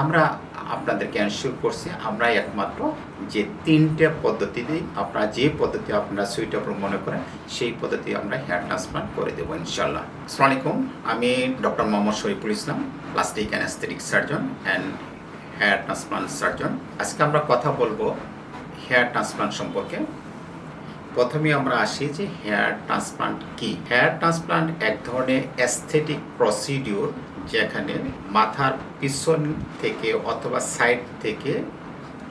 আমরা আপনাদেরকে অ্যানশিওর করছি আমরা একমাত্র যে তিনটে পদ্ধতিতে আপনারা যে পদ্ধতি আপনারা সুইটেবল মনে করেন, সেই পদ্ধতি আমরা হেয়ার ট্রান্সপ্লান্ট করে দেবো ইনশাল্লাহ আসসালামু আমি doctor Mohammad Shariful Islam plastic and aesthetic surgeon and hair transplant surgeon আজকে আমরা কথা বলব হেয়ার ট্রান্সপ্লান্ট সম্পর্কে। প্রথমে আমরা আসি যে হেয়ার ট্রান্সপ্লান্ট কি? হেয়ার ট্রান্সপ্লান্ট এক ধরনের অ্যাস্থেটিক প্রসিডিওর যেখানে মাথার পিছন থেকে অথবা সাইড থেকে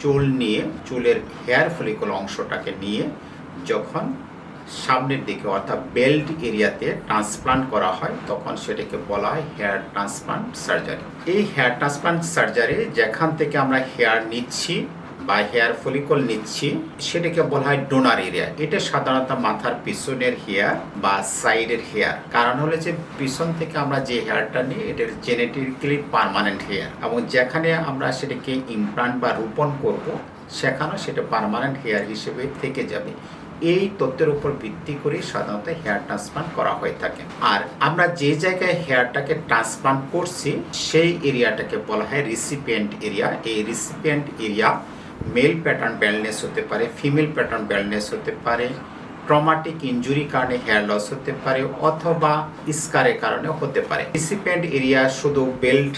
চুল নিয়ে, চুলের হেয়ার ফলিকল অংশটাকে নিয়ে যখন সামনের দিকে অর্থাৎ বেল্ট এরিয়াতে ট্রান্সপ্লান্ট করা হয়, তখন সেটাকে বলা হয় হেয়ার ট্রান্সপ্লান্ট সার্জারি এই হেয়ার ট্রান্সপ্লান্ট সার্জারি যেখান থেকে আমরা হেয়ার নিচ্ছি বা হেয়ার ফলিকল নিচ্ছি। সেটাকে বলা হয় ডোনার এরিয়া এটা সাধারণত মাথার পিছনের হেয়ার বা সাইডের হেয়ার। কারণ হলো যে পিছন থেকে আমরা যে হেয়ারটা নিই এটার জেনেটিক্যালি পারমানেন্ট হেয়ার। এবং যেখানে আমরা সেটাকে ইমপ্লান্ট বা রোপণ করব, সেখানেও সেটা পারমানেন্ট হেয়ার হিসেবে থেকে যাবে। এই তথ্যের উপর ভিত্তি করে সাধারণত হেয়ার ট্রান্সপ্লান্ট করা হয়ে থাকে। আর আমরা যে জায়গায় হেয়ারটাকে ট্রান্সপ্লান্ট করছি, সেই এরিয়াটাকে বলা হয় রিসিপিয়েন্ট এরিয়া। এই recipient area male pattern baldness হতে পারে ফিমেল প্যাটার্ন ব্যালনেস হতে পারে ট্রমাটিক ইঞ্জুরি কারণে হেয়ার লস হতে পারে অথবা স্কারের কারণে হতে পারে। রিসিপিয়েন্ট এরিয়া শুধু বেল্ট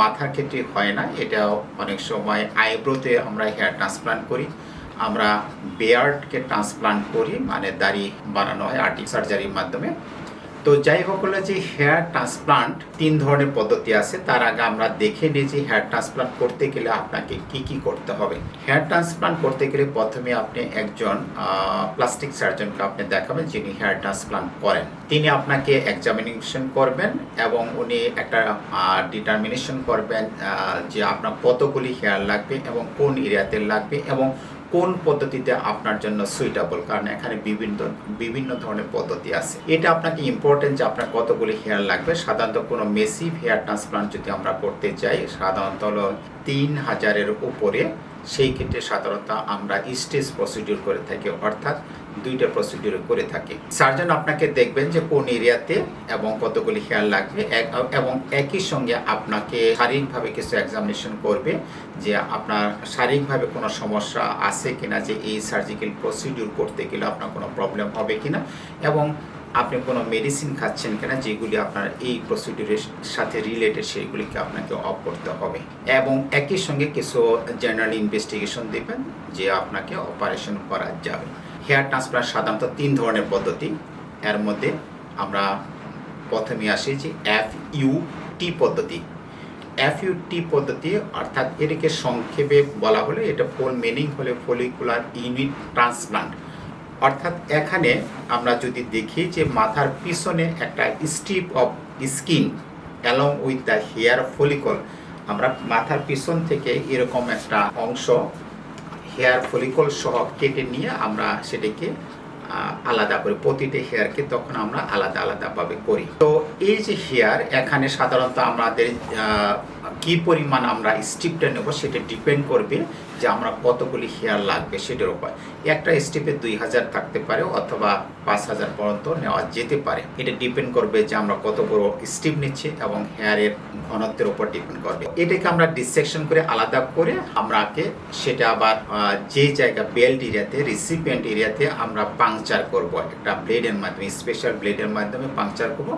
মাথার ক্ষেত্রে হয় না, এটা অনেক সময় আইব্রোতে আমরা হেয়ার ট্রান্সপ্লান্ট করি, আমরা বেয়ার্ডকে ট্রান্সপ্লান্ট করি মানে দাড়ি বানানো হয় আর্টিক সার্জারির মাধ্যমে। তো যাই হোক হলো যে হেয়ার ট্রান্সপ্লান্ট তিন ধরনের পদ্ধতি আছে। তার আগে আমরা দেখে নিই যে হেয়ার ট্রান্সপ্লান্ট করতে গেলে আপনাকে কি কি করতে হবে। হেয়ার ট্রান্সপ্লান্ট করতে গেলে প্রথমে আপনি একজন প্লাস্টিক সার্জনকে আপনি দেখাবেন যিনি হেয়ার ট্রান্সপ্লান্ট করেন। তিনি আপনাকে এক্সামিনেশন করবেন এবং উনি একটা ডিটারমিনেশন করবেন যে আপনার কতগুলি হেয়ার লাগবে এবং কোন এরিয়াতে লাগবে এবং কোন পদ্ধতিতে আপনার জন্য সুইটেবল কারণ এখানে বিভিন্ন বিভিন্ন ধরনের পদ্ধতি আছে। এটা আপনাকে ইম্পর্টেন্ট যে আপনার কতগুলি হেয়ার লাগবে। সাধারণত কোনো মেসিভ হেয়ার ট্রান্সপ্লান্ট যদি আমরা করতে চাই, সাধারণত হলো তিন হাজারের উপরে সেই ক্ষেত্রে সাধারণত আমরা স্টেজ প্রসিডিউর করে থাকি, অর্থাৎ দুইটা প্রসিডিউর করে থাকি। সার্জন আপনাকে দেখবেন যে কোন এরিয়াতে এবং কতগুলি হেয়ার লাগবে এবং একই সঙ্গে আপনাকে শারীরিকভাবে কিছু এক্সামিনেশন করবে যে আপনার শারীরিকভাবে কোনো সমস্যা আছে কিনা, যে এই সার্জিক্যাল প্রসিডিউর করতে গেলে আপনার কোনো প্রবলেম হবে কিনা, এবং আপনি কোনো মেডিসিন খাচ্ছেন কিনা, যেগুলি আপনার এই প্রসিডিউরের সাথে রিলেটেড সেইগুলিকে আপনাকে অফ করতে হবে। এবং একই সঙ্গে কিছু জেনারেল ইনভেস্টিগেশন দেবেন, যে আপনাকে অপারেশন করা যাবে। হেয়ার ট্রান্সপ্লান্ট সাধারণত তিন ধরনের পদ্ধতি। এর মধ্যে আমরা প্রথমে আসি যে এফ ইউ টি পদ্ধতি। এফইউটি পদ্ধতি অর্থাৎ এটাকে সংক্ষেপে বলা হলে এটা ফুল মিনিং হলে ফলিকুলার ইউনিট ট্রান্সপ্লান্ট অর্থাৎ এখানে আমরা যদি দেখি যে মাথার পিছনে একটা strip of skin along with the hair follicle আমরা মাথার পিছন থেকে এরকম একটা অংশ হেয়ার ফলিকল সহ কেটে নিয়ে আমরা সেটাকে আলাদা করি। প্রতিটি হেয়ারকে তখন আমরা আলাদা আলাদাভাবে করি। তো এই যে হেয়ার এখানে সাধারণত আমাদের কি পরিমাণ আমরা স্টিপটা নেব সেটা ডিপেন্ড করবে যে আমরা কতগুলি হেয়ার লাগবে সেটার উপর। একটা স্টিপে দুই হাজার থাকতে পারে অথবা পাঁচ হাজার পর্যন্ত নেওয়া যেতে পারে। এটা ডিপেন্ড করবে যে আমরা কত বড় স্টিপ নিচ্ছি এবং হেয়ারের ঘনত্বের উপর ডিপেন্ড করবে। এটাকে আমরা ডিসেকশন করে আলাদা করে আমরাকে সেটা আবার যে জায়গা বেল্ট এরিয়াতে রিসিপিয়েন্ট এরিয়াতে আমরা পাংচার করব, একটা ব্লেডের মাধ্যমে স্পেশাল ব্লেডের মাধ্যমে পাংচার করব।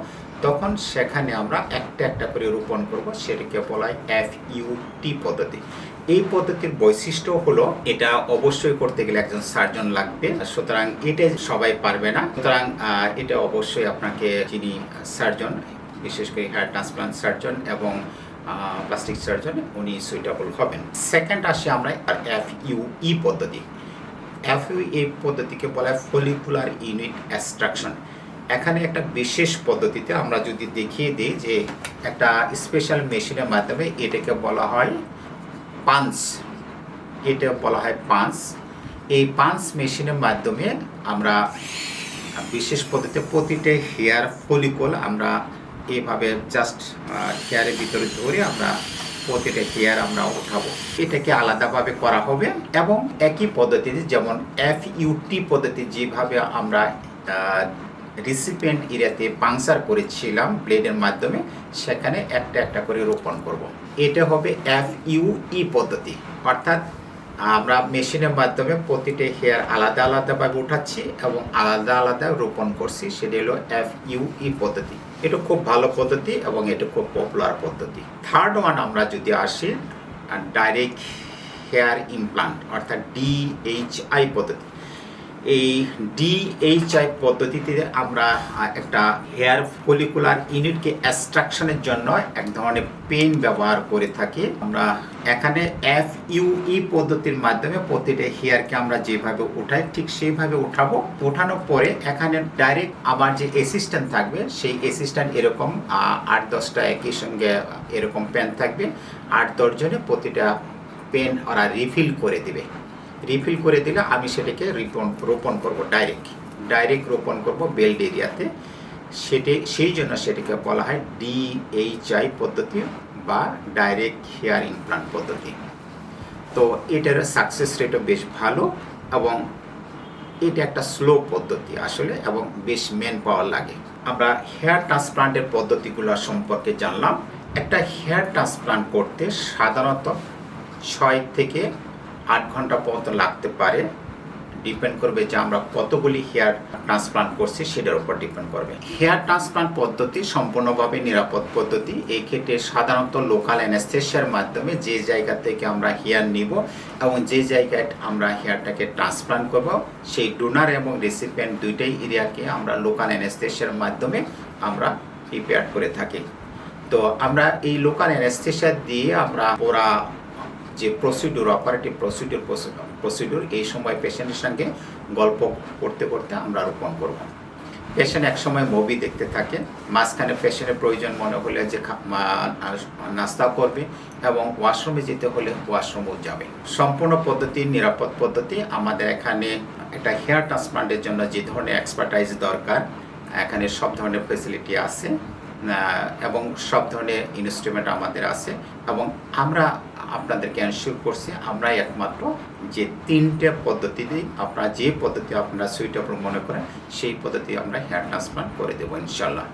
তখন সেখানে আমরা একটা একটা করে রোপণ করব, সেটাকে বলা হয় এফ ইউ টি পদ্ধতি। এই পদ্ধতির বৈশিষ্ট্য হলো, এটা অবশ্যই করতে গেলে একজন সার্জন লাগবে সুতরাং এটা সবাই পারবে না। সুতরাং এটা অবশ্যই আপনাকে যিনি সার্জন বিশেষ করে হেয়ার ট্রান্সপ্লান্ট সার্জন এবং প্লাস্টিক সার্জন উনি সুইটেবল হবেন। সেকেন্ড আসে আমরা এফ ইউ ই পদ্ধতি। এফ ইউ এই পদ্ধতিকে বলা হয় ফলিকুলার ইউনিট অ্যাস্ট্রাকশন এখানে একটা বিশেষ পদ্ধতিতে আমরা যদি দেখিয়ে দিই যে একটা স্পেশাল মেশিনের মাধ্যমে এটাকে বলা হয় পাঞ্চ এটা বলা হয় পাঞ্চ এই পাঞ্চ মেশিনের মাধ্যমে আমরা বিশেষ পদ্ধতিতে প্রতিটা হেয়ার ফলিকল আমরা এইভাবে জাস্ট হেয়ারের ভিতরে ধরে আমরা প্রতিটা হেয়ার আমরা উঠাবো। এটাকে আলাদাভাবে করা হবে এবং একই পদ্ধতিতে যেমন এফ ইউটি পদ্ধতি যেভাবে আমরা রিসিপিয়েন্ট এরিয়াতে পাংচার করেছিলাম ব্লেডের মাধ্যমে, সেখানে একটা একটা করে রোপণ করব। এটা হবে এফ ইউ ই পদ্ধতি। অর্থাৎ আমরা মেশিনের মাধ্যমে প্রতিটি হেয়ার আলাদা আলাদাভাবে উঠাচ্ছি এবং আলাদা আলাদা রোপণ করছি। সেটি হলো এফ ইউ ই পদ্ধতি। এটা খুব ভালো পদ্ধতি এবং এটা খুব পপুলার পদ্ধতি। থার্ড ওয়ান আমরা যদি আসি ডাইরেক্ট হেয়ার ইমপ্লান্ট অর্থাৎ ডিএইচআই পদ্ধতি। এই ডিএইচআই পদ্ধতিতে আমরা একটা হেয়ার ফলিকুলার ইউনিটকে অ্যাস্ট্রাকশনের জন্য এক ধরনের পেন ব্যবহার করে থাকি। আমরা এখানে এফ ইউই পদ্ধতির মাধ্যমে প্রতিটা হেয়ারকে আমরা যেভাবে উঠাই, ঠিক সেইভাবে উঠাবো। উঠানোর পরে এখানে ডাইরেক্ট আমার যে অ্যাসিস্ট্যান্ট থাকবে, সেই অ্যাসিস্ট্যান্ট এরকম আট দশটা একই সঙ্গে এরকম পেন থাকবে। আট দশজনে প্রতিটা পেন ওরা রিফিল করে দিবে। রিফিল করে দিলে আমি সেটাকে রিপন রোপণ করব ডাইরেক্ট ডাইরেক্ট রোপণ করব বেল্ট এরিয়াতে। সেটি, সেই জন্য সেটাকে বলা হয় ডিএইচআই পদ্ধতি বা ডাইরেক্ট হেয়ার ইমপ্লান্ট পদ্ধতি। তো এটার সাকসেস রেটও বেশ ভালো এবং এটা একটা স্লো পদ্ধতি আসলে এবং বেশ মেন পাওয়ার লাগে। আমরা হেয়ার ট্রান্সপ্লান্টের পদ্ধতিগুলো সম্পর্কে জানলাম। একটা হেয়ার ট্রান্সপ্লান্ট করতে সাধারণত ছয় থেকে আট ঘণ্টা পর্যন্ত লাগতে পারে। ডিপেন্ড করবে যে আমরা কতগুলি হেয়ার ট্রান্সপ্লান্ট করছি, সেটার উপর ডিপেন্ড করবে। হেয়ার ট্রান্সপ্লান্ট পদ্ধতি সম্পূর্ণভাবে নিরাপদ পদ্ধতি। এই ক্ষেত্রে সাধারণত লোকাল অ্যানেস্থেশিয়ার মাধ্যমে যে জায়গা থেকে আমরা হেয়ার নিব এবং যে জায়গায় আমরা হেয়ারটাকে ট্রান্সপ্লান্ট করব, সেই ডোনার এবং রেসিপিয়েন্ট দুইটাই এরিয়াকে আমরা লোকাল অ্যানেস্থেশিয়ার মাধ্যমে আমরা প্রিপেয়ার করে থাকি। তো আমরা এই লোকাল অ্যানেস্থেশিয়া দিয়ে আমরা ওরা যে প্রসিডিউর অপারেটিভ প্রসিডিউর প্রসিডিউর এই সময় পেশেন্টের সঙ্গে গল্প করতে করতে আমরা রোপণ করব। পেশেন্ট এক সময় মুভি দেখতে থাকে, মাঝখানে পেশেন্টের প্রয়োজন মনে হলে যে নাস্তা করবে এবং ওয়াশরুমে যেতে হলে ওয়াশরুমও যাবে। সম্পূর্ণ পদ্ধতি, নিরাপদ পদ্ধতি, আমাদের এখানে একটা হেয়ার ট্রান্সপ্লান্টের জন্য যে ধরনের এক্সপার্টাইজ দরকার, এখানে সব ধরনের ফেসিলিটি আছে। এবং সব ধরনের ইনস্ট্রুমেন্ট আমাদের আছে। এবং আমরা আপনাদেরকে অ্যানসিওর করছি, আমরাই একমাত্র যে তিনটে পদ্ধতিতে আপনারা যে পদ্ধতি আপনারা সুইটেবল মনে করেন, সেই পদ্ধতি আমরা হেয়ার ট্রান্সপ্লান্ট করে দেবো ইনশাল্লাহ।